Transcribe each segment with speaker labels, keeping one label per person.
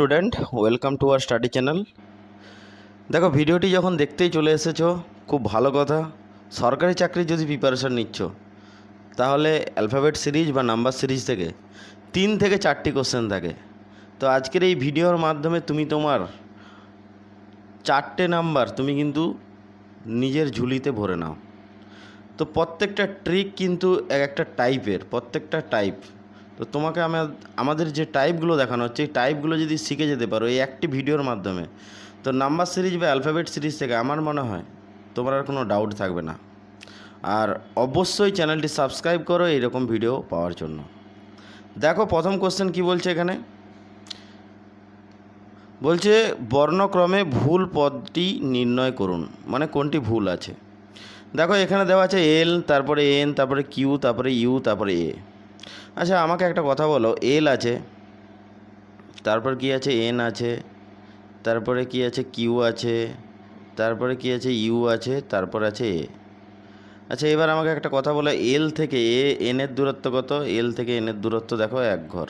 Speaker 1: Student, welcome to our study channel. দেখো, ভিডিওটি যখন দেখতেই চলে এসেছ, খুব ভালো কথা। সরকারি চাকরির যদি প্রিপারেশান নিচ্ছ, তাহলে অ্যালফাবেট সিরিজ বা নাম্বার সিরিজ থেকে তিন থেকে চারটি কোশ্চেন থাকে। তো আজকের এই ভিডিওর মাধ্যমে তুমি তোমার চারটে নাম্বার তুমি কিন্তু নিজের ঝুলিতে ভরে নাও। তো প্রত্যেকটা ট্রিক কিন্তু এক একটা টাইপের প্রত্যেকটা টাইপ তো তোমাকে আমার, আমাদের যে টাইপগুলো দেখানো হচ্ছে, এই টাইপগুলো যদি শিখে যেতে পারো এই একটি ভিডিওর মাধ্যমে, তো নাম্বার সিরিজ বা অ্যালফাবেট সিরিজ থেকে আমার মনে হয় তোমার আর কোনো ডাউট থাকবে না। আর অবশ্যই চ্যানেলটি সাবস্ক্রাইব করো এইরকম ভিডিও পাওয়ার জন্য। দেখো, প্রথম কোশ্চেন কি বলছে এখানে? বলছে, বর্ণক্রমে ভুল পদটি নির্ণয় করুন মানে কোনটি ভুল আছে। দেখো, এখানে দেওয়া আছে এল তারপরে এন তারপরে কিউ তারপরে ইউ তারপরে এ আচ্ছা আমাকে একটা কথা বলো এল আছে, তারপর কি আছে এন আছে, তারপরে কি আছে কিউ আছে, তারপরে কি আছে ইউ আছে, তারপর আছে এ আচ্ছা এবার আমাকে একটা কথা বলো এল থেকে এ এনের দূরত্ব কত? এল থেকে এনের দূরত্ব দেখো, এক ঘর।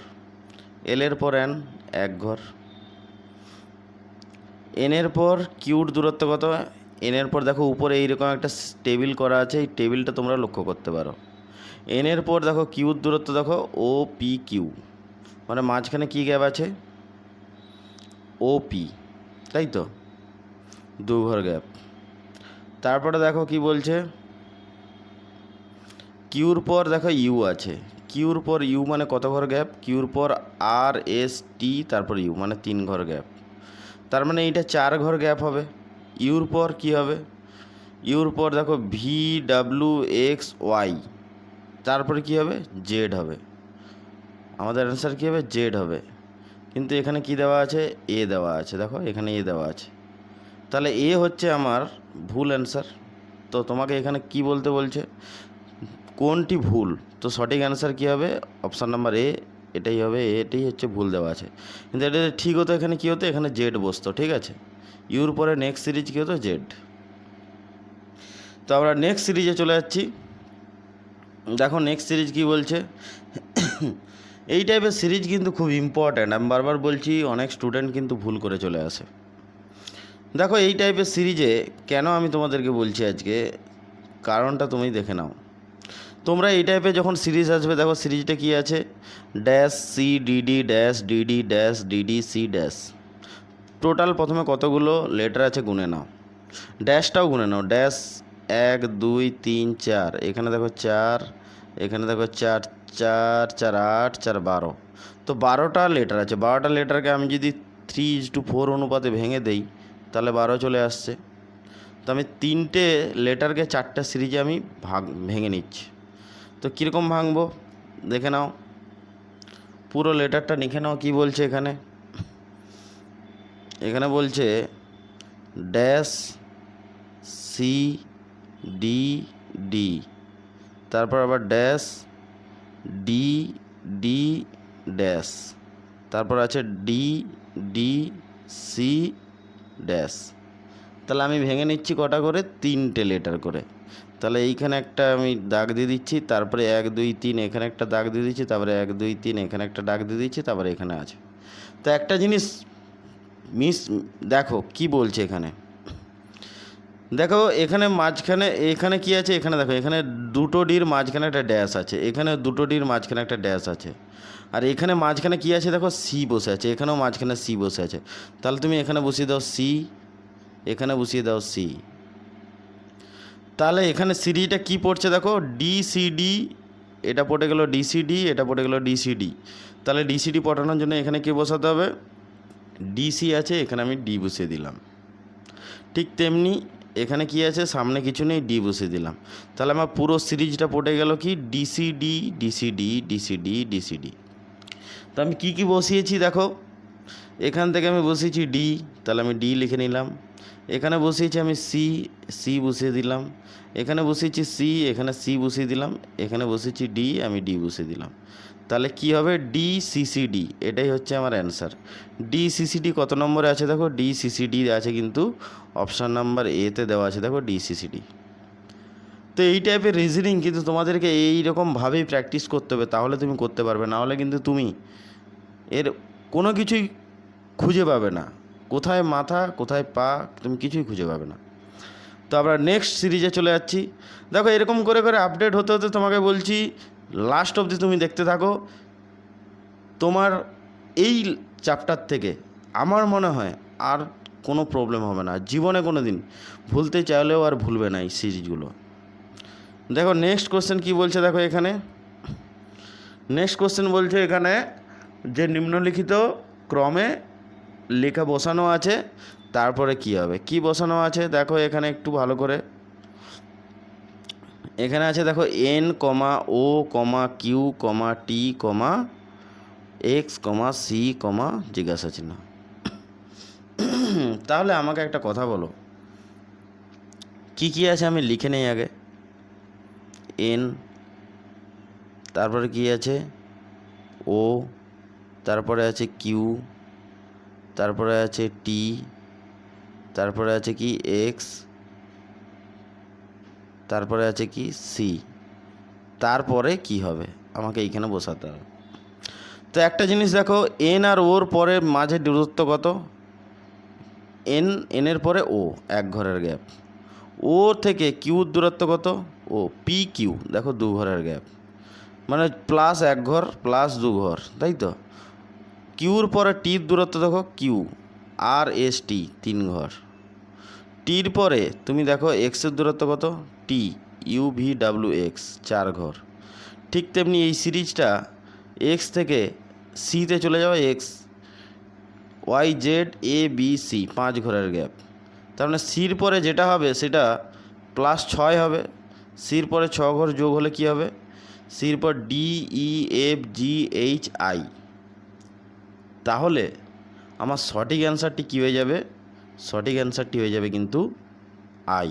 Speaker 1: এলের পর এন এক ঘর। এনের পর কিউর দূরত্ব কত? এনের পর দেখো, উপরে এইরকম একটা টেবিল করা আছে, এই টেবিলটা তোমরা লক্ষ্য করতে পারো। এনের পর দেখো কিউর দূরত্ব দেখো ও পি কিউ মানে মাঝখানে কী গ্যাপ আছে? ও পি তাই তো? দু ঘর গ্যাপ তারপরে দেখো কি বলছে? কিউর পর দেখো ইউ আছে। কিউর পর ইউ মানে কত ঘর গ্যাপ কিউর পর আর এস টি তারপর ইউ মানে তিন ঘর গ্যাপ তার মানে এইটা চার ঘর গ্যাপ হবে। ইউর পর কি হবে? ইউর পর দেখো ভি ডাব্লু এক্স ওয়াই তারপরে কি হবে? জেড হবে। আমাদের অ্যান্সার কী হবে? জেড হবে। কিন্তু এখানে কি দেওয়া আছে? এ দেওয়া আছে। দেখো, এখানে এ দেওয়া আছে। তাহলে এ হচ্ছে আমার ভুল অ্যান্সার তো তোমাকে এখানে কি বলতে বলছে? কোনটি ভুল? তো সঠিক অ্যান্সার কী হবে? অপশান নাম্বার এ এটাই হবে। এটাই হচ্ছে ভুল দেওয়া আছে। কিন্তু এটা ঠিক হতো, এখানে কী হতো? এখানে জেড বসতো, ঠিক আছে? ইউর পরে নেক্সট সিরিজ কী হতো? জেড তো আমরা নেক্সট সিরিজে চলে যাচ্ছি। দেখো নেক্সট সিরিজ কি বলছে? এই টাইপের সিরিজ কিন্তু খুব ইম্পর্ট্যান্ট আমি বারবার বলছি, অনেক স্টুডেন্ট কিন্তু ভুল করে চলে আসে। দেখো, এই টাইপের সিরিজে কেন আমি তোমাদেরকে বলছি আজকে? কারণটা তুমি দেখে নাও। তোমরা এই টাইপের যখন সিরিজ আসবে, দেখো সিরিজটা কি আছে? Dash C D D dash D D dash D D C dash total প্রথমে কতগুলো? লেটার আছে, গুনে নাও। ড্যাশটাও গুনে নাও। ড্যাশ এক, দুই, তিন, চার। এখানে দেখো চার, এখানে দেখো চার চার চার, আট, চার, বারো। তো বারোটা লেটার আছে। বারোটা লেটারকে আমি যদি থ্রি ইজ টু ফোর অনুপাতে ভেঙে দেই, তাহলে বারো চলে আসছে। তো আমি তিনটে লেটারকে চারটা সিরিজে আমি ভাগ, ভেঙে নিচ্ছি। তো কীরকম ভাঙবো? দেখে নাও। পুরো লেটারটা লিখে নাও কী বলছে এখানে। এখানে বলছে ড্যাশ সি ডি ডি তারপর আবার ড্যাশ ডি ডি ড্যাশ তারপর আছে ডি ডি সি ড্যাশ তাহলে আমি ভেঙে নিচ্ছি কটা করে? তিনটে লেটার করে। তাহলে এইখানে একটা আমি দাগ দিয়ে দিচ্ছি, তারপরে এক, দুই, তিন, এখানে একটা দাগ দিয়ে দিচ্ছি, তারপরে এক, দুই, তিন, এখানে একটা দাগ দিয়ে দিচ্ছি, তারপরে এখানে আছে। তো একটা জিনিস মিস, দেখো কি বলছে এখানে। দেখো, এখানে মাঝখানে, এখানে কি আছে? এখানে দেখো, এখানে দুটো ডির মাঝখানে একটা ড্যাশ আছে। এখানে দুটো ডির মাঝখানে একটা ড্যাশ আছে। আর এখানে মাঝখানে কি আছে? দেখো সি বসে আছে। এখানেও মাঝখানে সি বসে আছে। তাহলে তুমি এখানে বসিয়ে দাও সি এখানে বসিয়ে দাও সি তাহলে এখানে সিরিজটা কি পড়ছে দেখো? ডিসিডি এটা পড়ে গেল ডিসিডি এটা পড়ে গেল ডিসিডি তাহলে ডিসিডি পটানোর জন্য এখানে কি বসাতে হবে? ডিসি আছে, এখানে আমি ডি বসিয়ে দিলাম। ঠিক তেমনি এখানে কি আছে? সামনে কিছু নেই ডি বসিয়ে দিলাম। তাহলে আমার পুরো সিরিজটা পড়ে গেল কি? ডিসিডি ডিসিডি ডিসিডি ডিসিডি তো আমি কী কী বসিয়েছি দেখো? এখান থেকে আমি বসিয়েছি ডি তাহলে আমি ডি লিখে নিলাম। এখানে বসিয়েছি আমি সি সি বসিয়ে দিলাম। এখানে বসিয়েছি সি এখানে সি বসিয়ে দিলাম। এখানে বসিয়েছি ডি আমি ডি বসিয়ে দিলাম। তাহলে কি হবে? ডি সিসিডি এটাই হচ্ছে আমার অ্যান্সার ডি সিসিডি কত নম্বরে আছে দেখো? ডি সিসিডি আছে কিন্তু অপশান নাম্বার এতে দেওয়া আছে দেখো ডি সিসিডি তো এই টাইপের রিজনিং কিন্তু তোমাদেরকে এই রকমভাবেই প্র্যাকটিস করতে হবে, তাহলে তুমি করতে পারবে, না হলে কিন্তু তুমি এর কোনো কিছুই খুঁজে পাবে না। কোথায় মাথা, কোথায় পা, তুমি কিছুই খুঁজে পাবে না। তো আমরা নেক্সট সিরিজে চলে যাচ্ছি। দেখো এরকম করে করে আপডেট হতে হতে তোমাকে বলছি লাস্ট অবধি তুমি দেখতে থাকো, তোমার এই চ্যাপ্টার থেকে আমার মনে হয় আর কোনো প্রবলেম হবে না। জীবনে কোনো দিন ভুলতে চাইলেও আর ভুলবে না এই সিরিজগুলো দেখো নেক্সট কোশ্চেন কি বলছে দেখো এখানে? নেক্সট কোশ্চেন বলছে এখানে যে নিম্নলিখিত ক্রমে লেখা বসানো আছে, তারপরে কি হবে? কি বসানো আছে? দেখো এখানে একটু ভালো করে। এখানে আছে দেখো N comma O comma Q comma T comma X comma C comma জিজ্ঞাসা চিহ্ন। তাহলে আমাকে একটা কথা বলো। কি কি আছে আমি লিখে নেই আগে? এন তারপরে কি আছে? ও তারপরে আছে কিউ তারপরে আছে টি তারপরে আছে কি? এক্স তারপরে আছে কি? সি তারপরে কি হবে? আমাকে এইখানে বসাতে হবে। তো একটা জিনিস দেখো এন আর ওর পরে মাঝে দূরত্ব কত? এন এনের পরে ও এক ঘরের গ্যাপ ও থেকে কিউর দূরত্ব কত? ও পি কিউ দেখো, দু ঘরের গ্যাপ মানে প্লাস এক ঘর প্লাস দু ঘর, তাই তো? কিউর পরে টির দূরত্ব দেখো কিউ আর এস টি তিন ঘর। টির পরে তুমি দেখো এক্সের দূরত্ব কত? T U V W X চার ঘর। ঠিক তেমনি এই সিরিজটা এক্স থেকে সিতে চলে যাওয়া X Y Z A B C পাঁচ ঘরের গ্যাপ তার মানে সির পরে যেটা হবে সেটা প্লাস ছয় হবে। সির পরে ছ ঘর যোগ হলে কী হবে? সির পর D E F G H I তাহলে আমার সঠিক অ্যান্সারটি কী হয়ে যাবে? সঠিক অ্যান্সারটি হয়ে যাবে কিন্তু আই।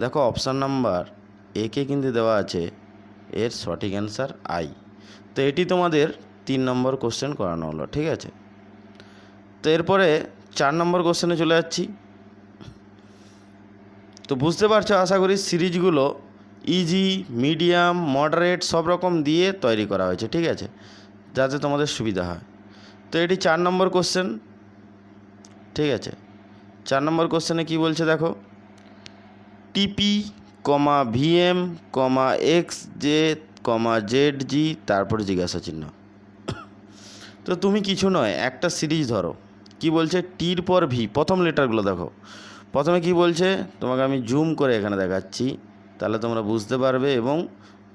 Speaker 1: দেখো অপশান নাম্বার একে কিন্তু দেওয়া আছে, এর সঠিক অ্যান্সার আই। তো এটি তোমাদের তিন নম্বর কোশ্চেন করানো হলো, ঠিক আছে? তো এরপরে চার নম্বর কোশ্চেনে চলে যাচ্ছি। তো বুঝতে পারছ, আশা করি সিরিজগুলো ইজি, মিডিয়াম, মডারেট সব রকম দিয়ে তৈরি করা হয়েছে, ঠিক আছে? যাতে তোমাদের সুবিধা হয়। তো এটি চার নম্বর কোশ্চেন, ঠিক আছে? চার নম্বর কোশ্চেনে কি বলছে দেখো? T P comma V M comma X J comma Z G তারপরে জিজ্ঞাসা চিহ্ন। তো তুমি কিছু নয়, একটা সিরিজ ধরো। কি বলছে? টির পর ভি প্রথম লেটারগুলো দেখো। প্রথমে কি বলছে? তোমাকে আমি জুম করে এখানে দেখাচ্ছি, তাহলে তোমরা বুঝতে পারবে এবং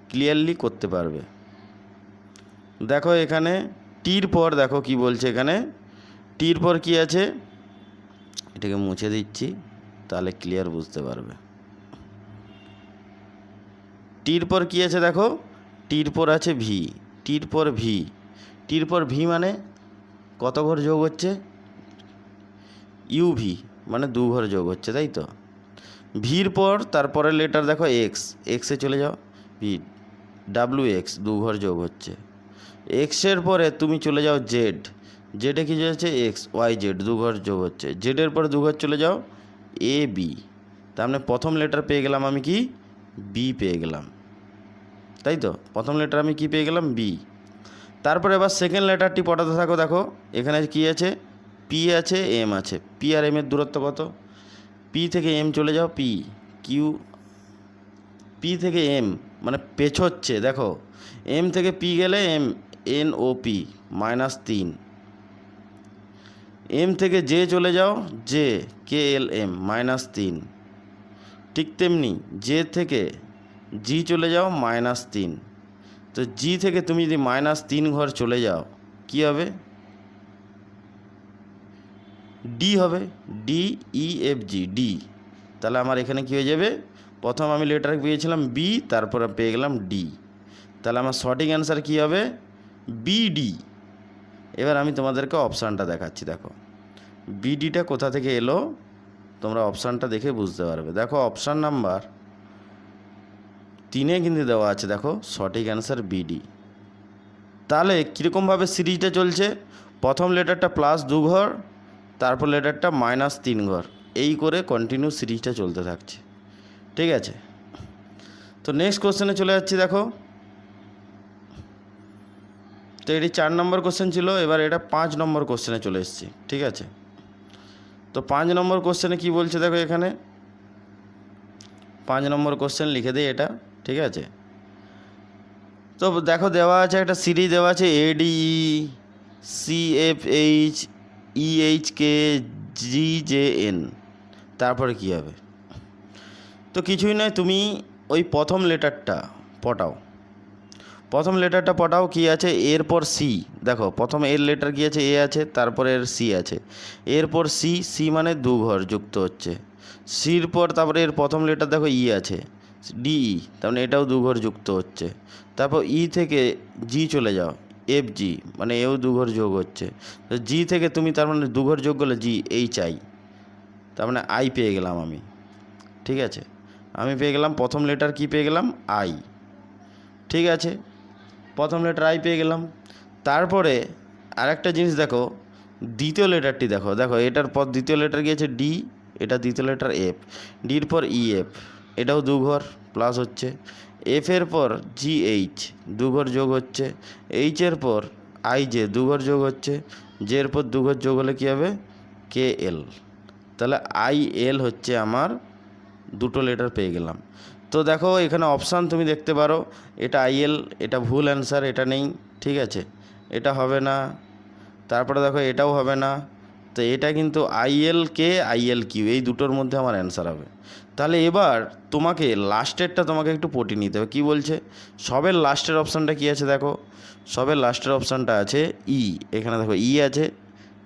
Speaker 1: ক্লিয়ারলি করতে পারবে। দেখো এখানে টির পর দেখো কি বলছে এখানে? টির পর কি আছে? এটাকে মুছে দিচ্ছি, তাহলে ক্লিয়ার বুঝতে পারবে। টির পর কি আছে দেখো? টির পর আছে ভি টির পর ভি টির পর ভি মানে কত ঘর যোগ হচ্ছে? ইউভি মানে দু ঘর যোগ হচ্ছে, তাই তো? ভির পর তারপরে লেটার দেখো এক্স এক্সে চলে যাও। ভি ডাব্লু এক্স দু ঘর যোগ হচ্ছে। এক্সের পরে তুমি চলে যাও জেড জেডে কি যাচ্ছে এক্স ওয়াই জেড দু ঘর যোগ হচ্ছে। জেডের পরে দু ঘর চলে যাও এ বি তার মানে প্রথম লেটার পেয়ে গেলাম আমি কি? বি পেয়ে গেলাম। তাই তো? প্রথম লেটার আমি কি পেয়ে গেলাম? বি তারপরে এবার সেকেন্ড লেটারটি পটাতে থাকো, দেখো। এখানে কি আছে? পি আছে এম আছে। পি আর এম এর দূরত্ব কত? পি থেকে এম চলে যাও পি কিউ পি থেকে এম মানে পেছোচ্ছে, দেখো। এম থেকে পি গেলে M N O P minus তিন। এম থেকে জে চলে যাও J K L M minus তিন। ঠিক তেমনি জে থেকে জি চলে যাও মাইনাস তিন। তো জি থেকে তুমি যদি মাইনাস তিন ঘর চলে যাও, কি হবে? ডি হবে D E F G D তাহলে আমার এখানে কী হয়ে যাবে? প্রথম আমি লেটার পেয়েছিলাম বি তারপরে পেয়ে গেলাম ডি তাহলে আমার সঠিক অ্যান্সার কী হবে? বিডি এবার আমি তোমাদেরকে অপশানটা দেখাচ্ছি, দেখো। বিডিটা কোথা থেকে এলো? তোমরা অপশানটা দেখে বুঝতে পারবে। দেখো অপশান নাম্বার তিনে কিন্তু দেওয়া আছে, দেখো, সঠিক অ্যান্সার বিডি তাহলে কীরকমভাবে সিরিজটা চলছে? প্রথম লেটারটা প্লাস দু ঘর, তারপর লেটারটা মাইনাস তিন ঘর। এই করে কন্টিনিউ সিরিজটা চলতে থাকছে। ঠিক আছে? তো নেক্সট কোশ্চেনে চলে যাচ্ছি, দেখো। তো এটি চার নম্বর কোশ্চেন ছিল, এবার এটা পাঁচ নম্বর কোশ্চেনে চলে এসেছি, ঠিক আছে? তো পাঁচ নম্বর কোশ্চেনে কি বলছে দেখো এখানে? পাঁচ নম্বর কোশ্চেন লিখে দিই এটা, ঠিক আছে? তো দেখো দেওয়া আছে একটা সিরিজ, দেওয়া আছে A D C F H E H K G J N তারপরে কী হবে? তো কিছুই নয়, তুমি ওই প্রথম লেটারটা পটাও। প্রথম লেটারটা পটাও কী আছে? এরপর সি। দেখো, প্রথম এর লেটার কী আছে? এ আছে, তারপর এর সি আছে। এরপর সি সি মানে দু ঘর যুক্ত হচ্ছে। সির পর তারপরে এর প্রথম লেটার দেখো ই আছে। ডিই তার মানে এটাও দু ঘর যুক্ত হচ্ছে। তারপর ই থেকে জি চলে যাও, এফ জি মানে এও দু ঘর যোগ হচ্ছে। তো জি থেকে তুমি তার মানে দু ঘর যোগ করলে জি, এইচ, আই। তার মানে আই পেয়ে গেলাম আমি। ঠিক আছে? আমি পেয়ে গেলাম, প্রথম লেটার কি পেয়ে গেলাম? আই। ঠিক আছে? প্রথম লেটার আই পেয়ে গেলাম। তারপরে আরেকটা জিনিস দেখো, দ্বিতীয় লেটারটি দেখো দেখো এটার পর দ্বিতীয় লেটার গিয়েছে ডি এটা দ্বিতীয় লেটার এফ ডির পর ই এফ এটাও দু ঘর প্লাস হচ্ছে এফের পর জি এইচ দু ঘর যোগ হচ্ছে। এইচের পর আই জে দু ঘর যোগ হচ্ছে। জের পর দু ঘর যোগ হলে কী হবে? কে এল তাহলে আই এল হচ্ছে আমার দুটো লেটার পেয়ে গেলাম। তো দেখো, এখানে অপশান তুমি দেখতে পারো। এটা আইএল এটা ভুল অ্যান্সার এটা নেই, ঠিক আছে? এটা হবে না। তারপরে দেখো, এটাও হবে না। তো এটা কিন্তু আইএল কে আইএল কিউ এই দুটোর মধ্যে আমার অ্যান্সার হবে। তাহলে এবার তোমাকে লাস্টেরটা তোমাকে একটু পটি নিতে হবে। কী বলছে? সবের লাস্টের অপশানটা কী আছে দেখো? সবের লাস্টের অপশানটা আছে ই এখানে দেখো ই আছে।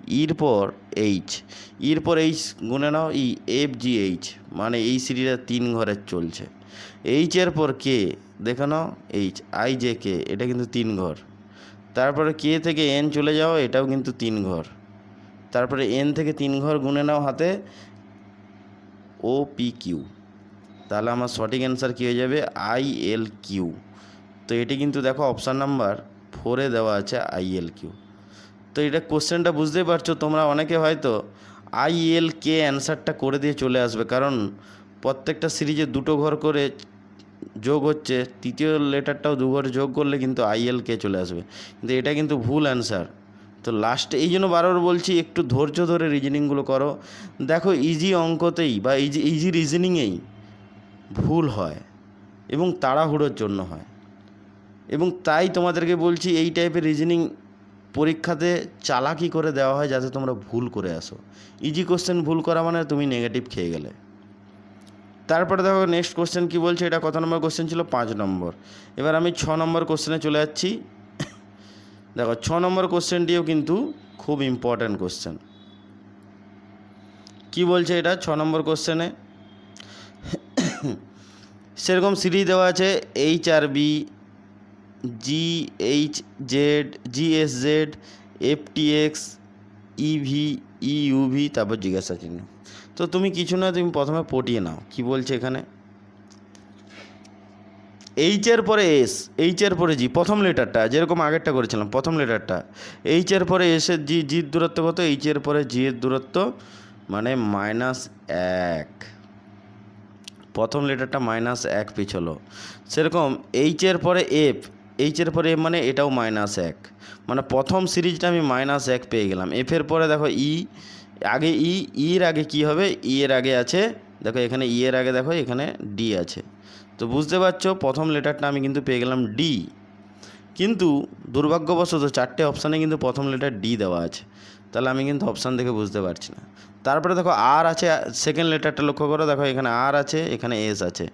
Speaker 1: ইর পর এইচ। ইর পর এইচ গুনে নাও, ই, এফ, জি, এইচ। মানে এই সিরিজটা তিন ঘরের চলছে। এইচের পর কে? দেখে নাও, এইচ, আই, জে, কে। এটা কিন্তু তিন ঘর। তারপরে কে থেকে এন চলে যাও, এটাও কিন্তু তিন ঘর। তারপরে এন থেকে তিন ঘর গুনে নাও হাতে, ও, পি, কিউ। তাহলে আমার সঠিক অ্যান্সার কী হয়ে যাবে? I, L, Q. তো এটি কিন্তু দেখো অপশান নাম্বার ফোরে দেওয়া আছে, আই, এল, কিউ। তো এটা কোশ্চেনটা বুঝতেই পারছ, তোমরা অনেকে হয়তো আইএল কে অ্যান্সারটা করে দিয়ে চলে আসবে, কারণ প্রত্যেকটা সিরিজে দুটো ঘর করে যোগ হচ্ছে, তৃতীয় লেটারটাও দু ঘর যোগ করলে কিন্তু আইএল কে চলে আসবে। কিন্তু এটা কিন্তু ভুল অ্যান্সার। তো লাস্টে এই জন্য বারবার বলছি, একটু ধৈর্য ধরে রিজনিংগুলো করো। দেখো ইজি অঙ্কতেই বা ইজি ইজি রিজনিংয়েই ভুল হয় এবং তাড়াহুড়োর জন্য হয়। এবং তাই তোমাদেরকে বলছি, এই টাইপের রিজনিং পরীক্ষাতে চালাকি করে দেওয়া হয় যাতে তোমরা ভুল করে আসো। ইজি কোশ্চেন ভুল করা মানে তুমি নেগেটিভ খেয়ে গেলে। তারপরে দেখো নেক্সট কোশ্চেন কী বলছে? এটা কত নম্বর কোশ্চেন ছিল? পাঁচ নম্বর। এবার আমি ছ নম্বর কোশ্চেনে চলে যাচ্ছি। দেখো, ছ নম্বর কোশ্চেনটিও কিন্তু খুব ইম্পর্ট্যান্ট কোশ্চেন কি বলছে এটা? ছ নম্বর কোশ্চেনে সেরকম সিরিজ দেওয়া আছে H R B G H Z G S Z F T X E V U V তারপর জিজ্ঞাসা চিহ্ন। তো তুমি কিছু না, তুমি প্রথমে পটিয়ে নাও, কি বলছে এখানে? এইচের পরে এস এইচের পরে জি প্রথম লেটারটা, যেরকম আগেরটা করেছিলাম, প্রথম লেটারটা। এইচের পরে এসের জি জির দূরত্ব কত? এইচের পরে জি এর দূরত্ব মানে মাইনাস এক। প্রথম লেটারটা মাইনাস এক পিছলো। সেরকম এইচের পরে এফ এইচের পরে মানে এটাও মাইনাস এক। মানে প্রথম সিরিজটা আমি মাইনাস এক পেয়ে গেলাম। এফের পরে দেখো ই আগে ই ইর আগে কি হবে? ই এর আগে আছে। দেখো এখানে ই এর আগে দেখো, এখানে ডি আছে। তো বুঝতে পারছ, প্রথম লেটারটা আমি কিন্তু পেয়ে গেলাম ডি কিন্তু দুর্ভাগ্যবশত চারটে অপশানে কিন্তু প্রথম লেটার ডি দেওয়া আছে। তাহলে আমি কিন্তু অপশান দেখে বুঝতে পারছি না। তারপরে দেখো আর আছে সেকেন্ড লেটারটা লক্ষ্য করো। দেখো এখানে আর আছে, এখানে এস আছে।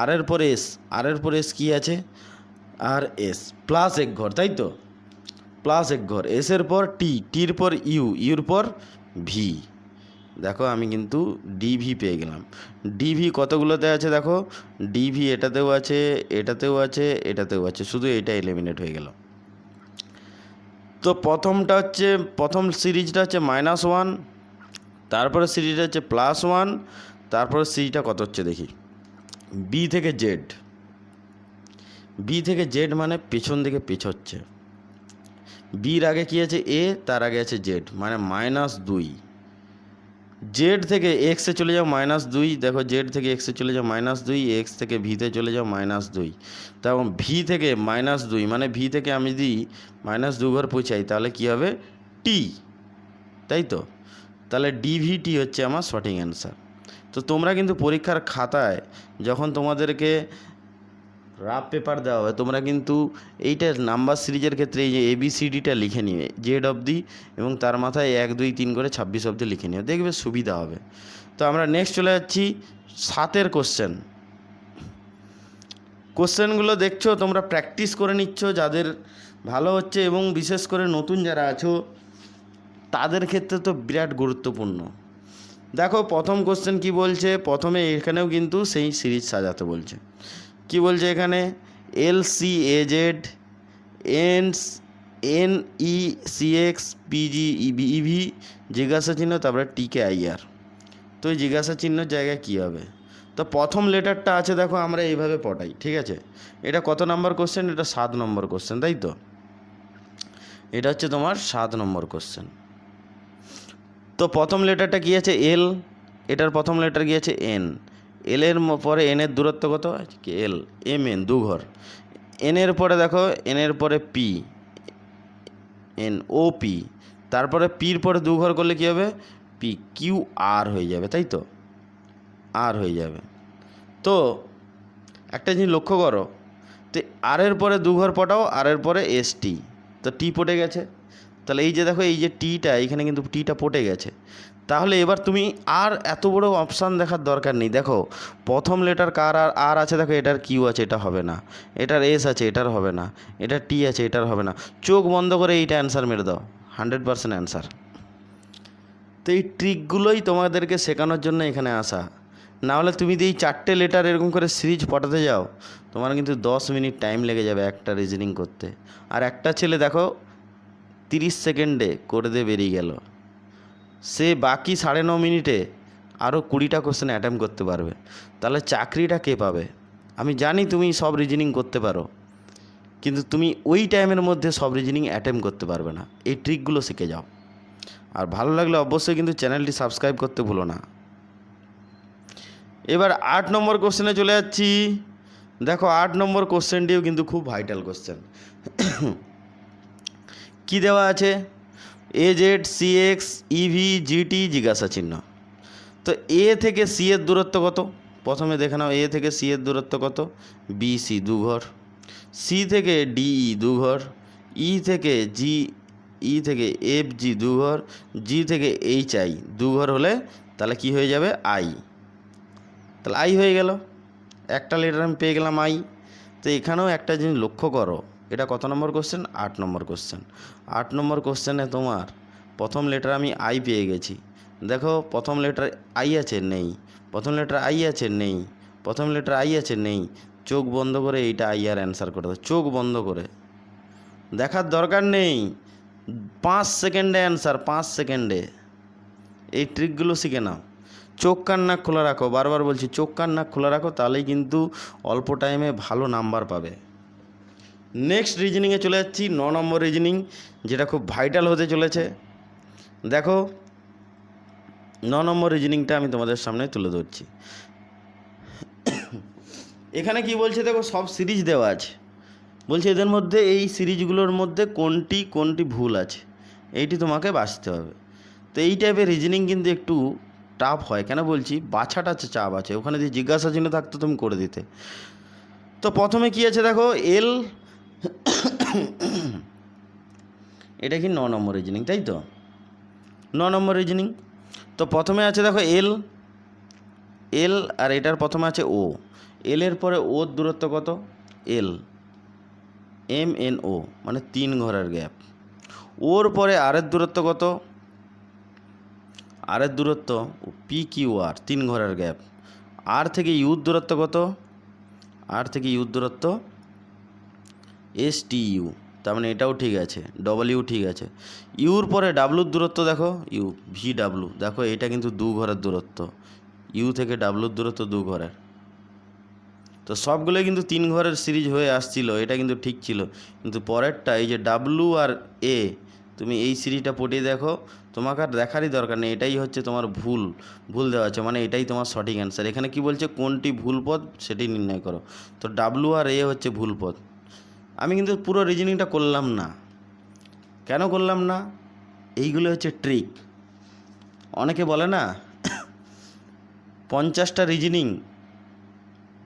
Speaker 1: আর এর পর এস আর এর পর এস কী আছে? আর এস প্লাস এক ঘর, তাই তো? প্লাস এক ঘর এসের পর টি টির পর ইউ ইউর পর ভি। দেখো, আমি কিন্তু ডিভি পেয়ে গেলাম। ডিভি কতগুলোতে আছে দেখো? ডিভি এটাতেও আছে এটাতেও আছে এটাতেও আছে, শুধু এটা এলিমিনেট হয়ে গেল। তো প্রথমটা হচ্ছে, প্রথম সিরিজটা হচ্ছে মাইনাস ওয়ান তারপরে সিরিজটা হচ্ছে প্লাস ওয়ান তারপরে সিরিজটা কত হচ্ছে দেখি? বি থেকে জেড বি থেকে জেড মানে পেছন দিকে পেছচ্ছে। বির আগে কী আছে এ, তার আগে আছে জেড মানে মাইনাস দুই। জেড থেকে এক্সে চলে যাও মাইনাস দুই, দেখো জেড থেকে এক্সে চলে যাও মাইনাস দুই, এক্স থেকে ভিতে চলে যাও মাইনাস দুই। তখন ভি থেকে মাইনাস দুই মানে ভি থেকে আমি যদি মাইনাস দু ঘর পৌঁছাই, তাহলে কী হবে? টি। তাই তো? তাহলে ডিভিটি হচ্ছে আমার সঠিক অ্যান্সার। তো তোমরা কিন্তু পরীক্ষার খাতায় যখন তোমাদেরকে রাফ পেপার দেওয়া হবে। তোমরা কিন্তু এইটা নাম্বার সিরিজের ক্ষেত্রে এই যে এবিসিডিটা লিখে নিবে জেড অবধি এবং তার মাথায় এক, দুই, তিন করে ছাব্বিশ অবধি লিখে নিও। দেখবে সুবিধা হবে। তো আমরা নেক্সট চলে যাচ্ছি সাতের কোশ্চেন কোশ্চেনগুলো দেখছ, তোমরা প্র্যাকটিস করে নিচ্ছ যাদের ভালো হচ্ছে এবং বিশেষ করে নতুন যারা আছো, তাদের ক্ষেত্রে তো বিরাট গুরুত্বপূর্ণ। দেখো, প্রথম কোশ্চেন কি বলছে? প্রথমে এখানেও কিন্তু সেই সিরিজ সাজাতে বলছে। কি বলছে এখানে? L C A Z, N N E C X P G E V E V জিজ্ঞাসা চিহ্ন, তারপরে টিকে আইআর তো এই জিজ্ঞাসা চিহ্নের জায়গায় কী হবে? তো প্রথম লেটারটা আছে দেখো, আমরা এইভাবে পটাই, ঠিক আছে? এটা কত নম্বর কোশ্চেন এটা সাত নম্বর কোশ্চেন তাই তো? এটা হচ্ছে তোমার সাত নম্বর কোশ্চেন তো প্রথম লেটারটা কী আছে? এল, এটার প্রথম লেটার আছে? এন। এল এর ম- পরে এন এর দূরত্ব কত? এল এম এন দু ঘর। এন এর পরে দেখো এন এর পরে পি এন ও পি তারপরে পির পরে দু ঘর করলে কী হবে? পি কিউ আর হয়ে যাবে, তাই তো? আর হয়ে যাবে। তো, একটা জিনিস লক্ষ্য করো তো আর এর পরে দু ঘর পটাও আর এর পরে এস টি তো টি পটে গেছে। তাহলে এই যে দেখো, এই যে টিটা এখানে কিন্তু টিটা পটে গেছে। তাহলে এবার তুমি আর এত বড় অপশান দেখার দরকার নেই। দেখো, প্রথম লেটার কার আর আর আছে? দেখো, এটার কিউ আছে, এটা হবে না। এটার এস আছে, এটার হবে না। এটার টি আছে, এটার হবে না। চোখ বন্ধ করে এইটা অ্যান্সার মেরে দাও। হান্ড্রেড পার্সেন্ট অ্যান্সার তো এই ট্রিকগুলোই তোমাদেরকে শেখানোর জন্য এখানে আসা। না হলে তুমি যদি এই চারটে লেটার এরকম করে সিরিজ পটাতে যাও, তোমার কিন্তু দশ মিনিট টাইম লেগে যাবে একটা রিজনিং করতে। আর একটা ছেলে দেখো, তিরিশ সেকেন্ডে করে দিয়ে বেরিয়ে গেল। সে বাকি সাড়ে ন মিনিটে আরও কুড়িটা কোশ্চেন অ্যাটেম্প করতে পারবে। তাহলে চাকরিটা কে পাবে? আমি জানি তুমি সব রিজনিং করতে পারো, কিন্তু তুমি ওই টাইমের মধ্যে সব রিজনিং অ্যাটেম্প করতে পারবে না। এই ট্রিকগুলো শিখে যাও। আর ভালো লাগলে অবশ্যই কিন্তু চ্যানেলটি সাবস্ক্রাইব করতে ভুলো না। এবার আট নম্বর কোশ্চেনে চলে যাচ্ছি। দেখো আট নম্বর কোশ্চেনটিও কিন্তু খুব ভাইটাল কোশ্চেন কি দেওয়া আছে? A Z C X E V G T জিজ্ঞাসা চিহ্ন। তো এ থেকে সি এর দূরত্ব কত? প্রথমে দেখে নাও এ থেকে সি এর দূরত্ব কত? বি সি দু ঘর সি থেকে ডিই দু ঘর ই থেকে জি ই থেকে এফ জি দু ঘর জি থেকে এইচ আই দু ঘর হলে তাহলে কি হয়ে যাবে? আই তাহলে আই হয়ে গেল। একটা লেটার আমি পেয়ে গেলাম আই তো এখানেও একটা জিনিস লক্ষ্য করো। এটা কত নম্বর কোশ্চেন আট নম্বর কোশ্চেন আট নম্বর কোশ্চেনে তোমার প্রথম লেটার আমি আই পেয়ে গেছি। দেখো, প্রথম লেটার আই আছে? নেই। প্রথম লেটার আই আছে? নেই। প্রথম লেটার আই আছে? নেই। চোখ বন্ধ করে এইটা আই আর অ্যান্সার করে। দাও চোখ বন্ধ করে। দেখার দরকার নেই। পাঁচ সেকেন্ডে অ্যান্সার পাঁচ সেকেন্ডে। এই ট্রিকগুলো শিখে নাও। চোখ কান নাক খোলা রাখো। বারবার বলছি, চোখ কান নাক খোলা রাখো, তাহলেই কিন্তু অল্প টাইমে ভালো নাম্বার পাবে। নেক্সট রিজনিংয়ে চলে যাচ্ছি, ন নম্বর রিজনিং যেটা খুব ভাইটাল হতে চলেছে। দেখো, ন নম্বর রিজনিংটা আমি তোমাদের সামনে তুলে ধরছি। এখানে কি বলছে দেখো, সব সিরিজ দেওয়া আছে। বলছে এদের মধ্যে, এই সিরিজগুলোর মধ্যে কোনটি কোনটি ভুল আছে, এইটি তোমাকে বাঁচতে হবে। তো এই টাইপের রিজনিং কিন্তু একটু টাফ হয়। কেন বলছি? বাছাটা চাপ আছে। ওখানে যদি জিজ্ঞাসা চিহ্ন থাকতো তুমি করে দিতে। তো প্রথমে কি আছে দেখো এল এটা কি ন নম্বর রিজনিং তাই তো? ন নম্বর রিজনিং তো প্রথমে আছে দেখো এল এল আর এটার প্রথমে আছে ও এল এর পরে ওর দূরত্ব কত? এল এম এন ও মানে তিন ঘরের গ্যাপ ওর পরে আরের দূরত্ব কত? আরের দূরত্ব পি কিউ আর তিন ঘরের গ্যাপ আর থেকে ইউর দূরত্ব কত? আর থেকে ইউর দূরত্ব এস টি ইউ তার মানে এটাও ঠিক আছে ডবল ইউ ঠিক আছে। ইউর পরে ডাব্লুর দূরত্ব দেখো ইউ ভি ডাব্লু দেখো এটা কিন্তু দু ঘরের দূরত্ব। ইউ থেকে ডাব্লুর দূরত্ব দু ঘরের। তো সবগুলোই কিন্তু তিন ঘরের সিরিজ হয়ে আসছিল, এটা কিন্তু ঠিক ছিল। কিন্তু পরেরটা, এই যে ডাব্লু আর এ তুমি এই সিরিজটা পটিয়ে দেখো, তোমাকে আর দেখারই দরকার নেই, এটাই হচ্ছে তোমার ভুল। ভুল দেওয়া আছে মানে এটাই তোমার সঠিক অ্যান্সার এখানে কি বলছে, কোনটি ভুল পদ সেটি নির্ণয় করো। তো ডাব্লু আর এ হচ্ছে ভুল পদ আমি কিন্তু পুরো রিজনিংটা করলাম না। কেন করলাম না? এইগুলো হচ্ছে ট্রিক অনেকে বলে না, পঞ্চাশটা রিজনিং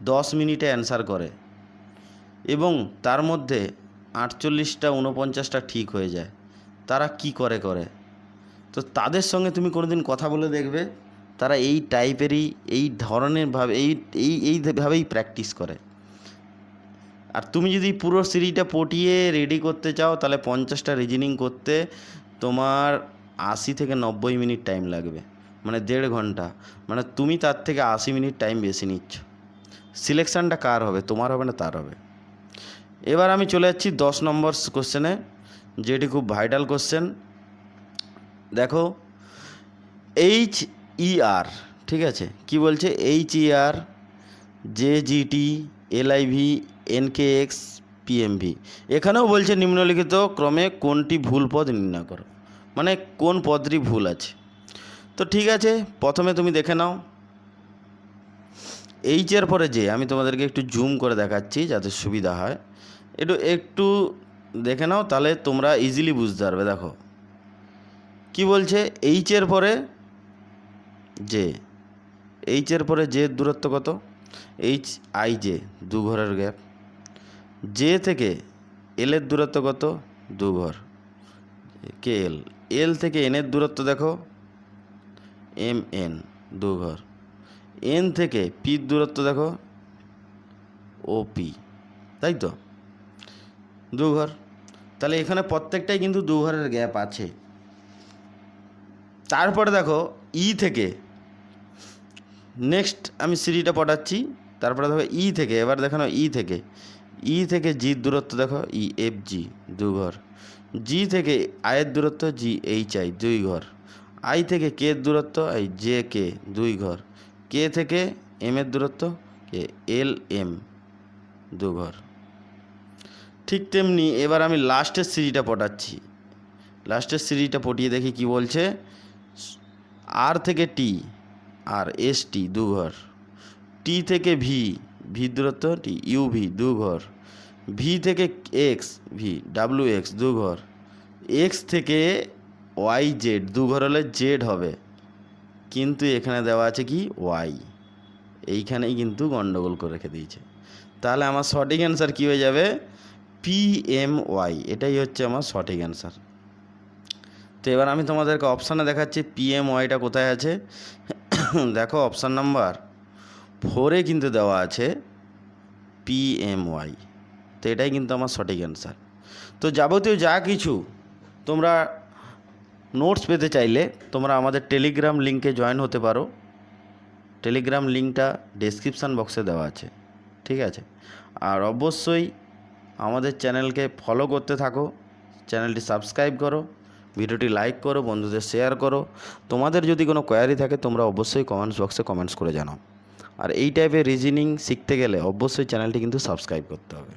Speaker 1: দশ মিনিটে অ্যান্সার করে এবং তার মধ্যে আটচল্লিশটা উনপঞ্চাশটা ঠিক হয়ে যায়। তারা কি করে করে? তো তাদের সঙ্গে তুমি কোনোদিন কথা বলে দেখবে, তারা এই টাইপেরই এই ধরনের ভাবে, এই এই এইভাবেই প্র্যাকটিস করে। আর তুমি যদি পুরো সিরিজটা পটিয়ে রেডি করতে চাও, তাহলে পঞ্চাশটা রিজনিং করতে তোমার আশি থেকে নব্বই মিনিট টাইম লাগবে মানে দেড় ঘণ্টা। মানে তুমি তার থেকে আশি মিনিট টাইম বেশি নিচ্ছ। সিলেকশানটা কার হবে? তোমার হবে না তার হবে। এবার আমি চলে যাচ্ছি দশ নম্বর কোশ্চেনে যেটি খুব ভাইটাল কোশ্চেন দেখো এইচ ই আর ঠিক আছে? কি বলছে? H E R J G T L I V N K X P M V. এখানেও বলছে নিম্নলিখিত ক্রমে কোনটি ভুল পদ নির্ণয় করো। মানে কোন পদটি ভুল আছে। তো ঠিক আছে, প্রথমে তুমি দেখে নাও। এইচের পরে যে আমি তোমাদেরকে একটু জুম করে দেখাচ্ছি যাতে সুবিধা হয়। একটু একটু দেখে নাও, তাহলে তোমরা ইজিলি বুঝতে পারবে, দেখো। কি বলছে? এইচের পরে যে এইচের পরে যে দূরত্ব কত? এইচ আই জে দু ঘরের গ্যাপ জে থেকে এলের দূরত্ব কত? দু ঘর। কে এল এল থেকে এনের দূরত্ব দেখো। এম এন দু ঘর। এন থেকে পির দূরত্ব দেখো। ও পি তাই তো? দু ঘর। তাহলে এখানে প্রত্যেকটাই কিন্তু দু ঘরের গ্যাপ আছে। তারপরে দেখো ই থেকে নেক্সট আমি সিঁড়িটা পটাচ্ছি। তারপরে দেখো ই থেকে, এবার দেখানো ই থেকে। ই থেকে জির দূরত্ব দেখো, ই, এফ, জি দু ঘর। জি থেকে আয়ের দূরত্ব, জি, এইচ, আই, দুই ঘর। আই থেকে কে দূরত্ব আই জে, কে, দুই ঘর। কে থেকে এম এর দূরত্ব, কে, এল, এম দু ঘর। ঠিক তেমনি এবার আমি লাস্টের সিরিজটা পটাচ্ছি। লাস্টের সিরিজটা পটিয়ে দেখি কি বলছে? আর থেকে টি, আর এস টি দু ঘর। টি থেকে ভি ভি দূরত্ব টি, ইউ ভি দু ঘর ভি থেকে এক্স, ভি ডাব্লু এক্স দু ঘর এক্স থেকে ওয়াই জেড দু ঘর হলে জেড হবে। কিন্তু এখানে দেওয়া আছে কি? ওয়াই। এইখানেই কিন্তু গন্ডগোল করে রেখে দিয়েছে। তাহলে আমার সঠিক অ্যান্সার কী হয়ে যাবে? পি এম ওয়াই এটাই হচ্ছে আমার সঠিক অ্যান্সার তো এবার আমি তোমাদেরকে অপশানে দেখাচ্ছি পি এম ওয়াইটা কোথায় আছে? দেখো অপশান নাম্বার ফোরে কিন্তু দেওয়া আছে পি এম ওয়াই। তো এটাই কিন্তু আমার সঠিক অ্যান্সার তো যাবতীয় যা কিছু তোমরা নোটস পেতে চাইলে তোমরা আমাদের টেলিগ্রাম লিঙ্কে জয়েন হতে পারো। টেলিগ্রাম লিঙ্কটা ডেসক্রিপশান বক্সে দেওয়া আছে। ঠিক আছে? আর অবশ্যই আমাদের চ্যানেলকে ফলো করতে থাকো। চ্যানেলটি সাবস্ক্রাইব করো। ভিডিওটি লাইক করো, বন্ধুদের শেয়ার করো। তোমাদের যদি কোনো কোয়ারি থাকে তোমরা অবশ্যই কমেন্টস বক্সে কমেন্টস করে জানাও। আর এই টাইপের রিজনিং শিখতে গেলে অবশ্যই চ্যানেলটি কিন্তু সাবস্ক্রাইব করতে হবে।